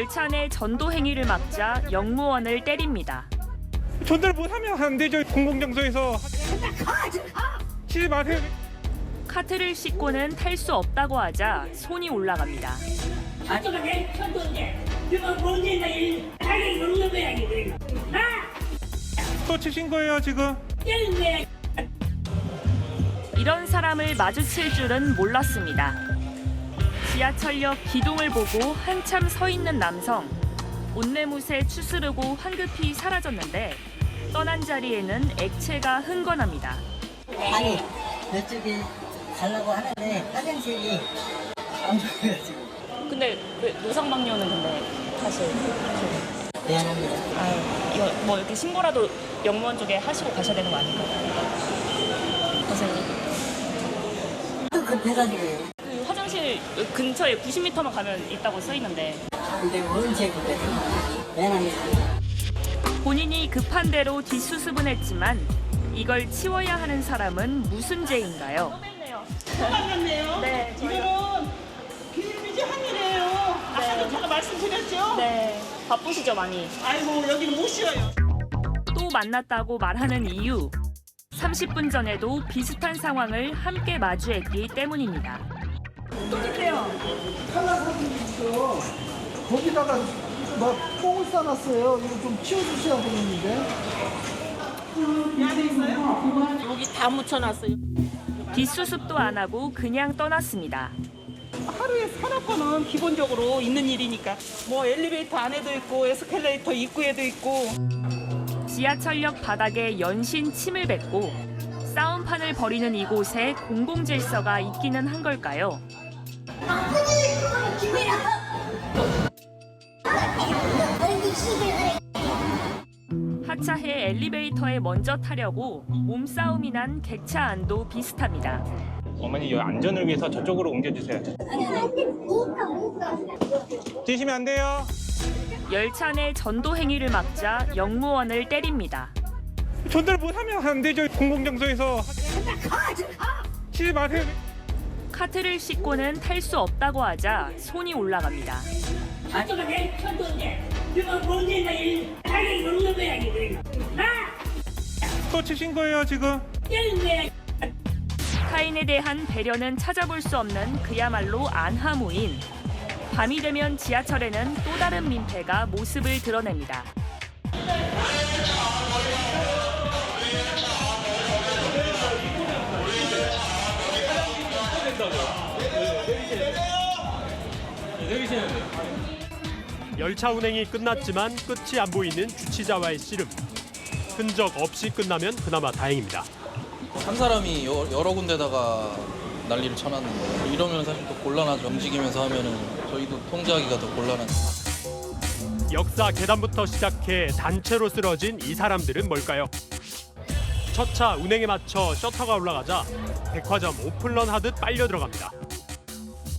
열차 내 전도 행위를 막자 영무원을 때립니다. 전달 못하면 안 되죠. 공공장소에서 치지 마세요. 카트를 싣고는 탈 수 없다고 하자 손이 올라갑니다. 나또 치신 거예요 지금? 이런 사람을 마주칠 줄은 몰랐습니다. 지하철역 기둥을 보고 한참 서 있는 남성. 옷내무새 추스르고 황급히 사라졌는데 떠난 자리에는 액체가 흥건합니다. 아니 이쪽에 가려고 하는데 화장실이 안 보여가지고 근데 왜 노상방뇨는 근데 사실 미안합니다. 아 이거 뭐 이렇게 신고라도 영무원 쪽에 하시고 가셔야 되는 거 아닌가요? 선생님 또 급해가지고요. 근처에 90m만 가면 있다고 써 있는데 근데 언제 미안합니다. 본인이 급한 대로 뒷수습은 했지만 이걸 치워야 하는 사람은 무슨 죄인가요? 끝났네요. 네, 이거는 비밀비지 항의래요. 아까 도 제가 말씀드렸죠. 네 바쁘시죠 많이 아이고 여기는 못 쉬어요. 또 만났다고 말하는 이유. 30분 전에도 비슷한 상황을 함께 마주했기 때문입니다. 거기다가 막 똥을 싸놨어요. 이거 좀 치워주셔야 되겠는데. 여기 다 묻혀놨어요. 뒷수습도 안 하고 그냥 떠났습니다. 하루에 서너 번은 기본적으로 있는 일이니까 뭐 엘리베이터 안에도 있고 에스컬레이터 입구에도 있고 지하철역 바닥에 연신 침을 뱉고 싸움판을 벌이는 이곳에 공공질서가 있기는 한 걸까요? 하차해 엘리베이터에 먼저 타려고 몸싸움이 난 객차 안도 비슷합니다. 어머니 이 안전을 위해서 저쪽으로 옮겨주세요. 뛰시면 안 돼요. 열차 내 전도 행위를 막자 영무원을 때립니다. 전달 못하면 안 되죠. 공공장소에서 치지 마세요. 카트를 싣고는 탈 수 없다고 하자 손이 올라갑니다. 천도가 내 천도인데 그거 문제가 일 자격이 없는 거야 이거 나 또 치신 거예요 지금? 때린 거야 타인에 대한 배려는 찾아볼 수 없는 그야말로 안하무인. 밤이 되면 지하철에는 또 다른 민폐가 모습을 드러냅니다. 열차 운행이 끝났지만 끝이 안 보이는 주치자와의 씨름. 흔적 없이 끝나면 그나마 다행입니다. 한 사람이 여, 여러 군데다가 난리를 쳐놨는데 이러면 사실 또 곤란하죠. 움직이면서 하면은 저희도 통제하기가 더 곤란하죠. 역사 계단부터 시작해 단체로 쓰러진 이 사람들은 뭘까요? 첫 차 운행에 맞춰 셔터가 올라가자 백화점 오픈런 하듯 빨려 들어갑니다.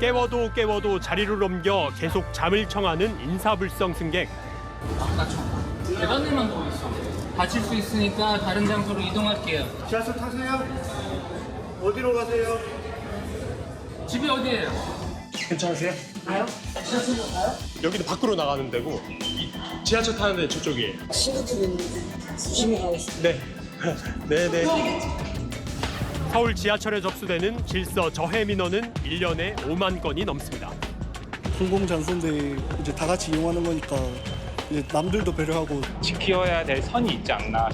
깨워도 깨워도 자리를 옮겨 계속 잠을 청하는 인사불성 승객. 계단에만 누워 있어. 다칠 수 있으니까 다른 장소로 이동할게요. 지하철 타세요. 어디로 가세요? 집이 어디예요? 여기도 밖으로 나가는 데고 지하철 타는 데 저쪽이에요. 친구들은 조심히 가고 있습니다. 네. 네네. 서울 지하철에 접수되는 질서 저해 민원은 1년에 5만 건이 넘습니다. 공공장소인데 이제 다 같이 이용하는 거니까 이제 남들도 배려하고 지켜야 될 선이 있지 않나.